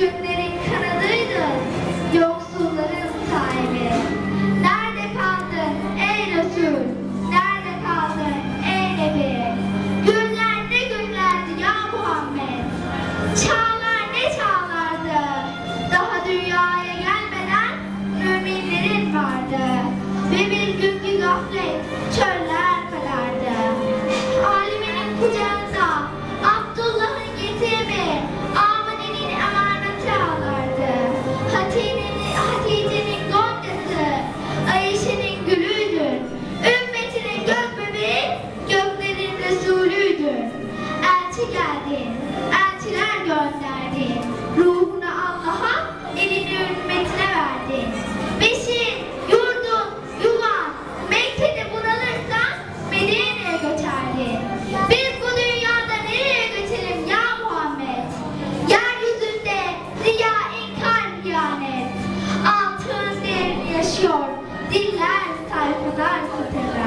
köklerin kanadıydın, yoksulların sahibi. Nerede kaldın ey Resul, nerede kaldın ey Nebi? Günler ne günlerdi ya Muhammed, çağlar ne çağlardı. Daha dünyaya gelmeden müminlerin vardı. Ve bir günkü gaflet çöl Caio Cadastro,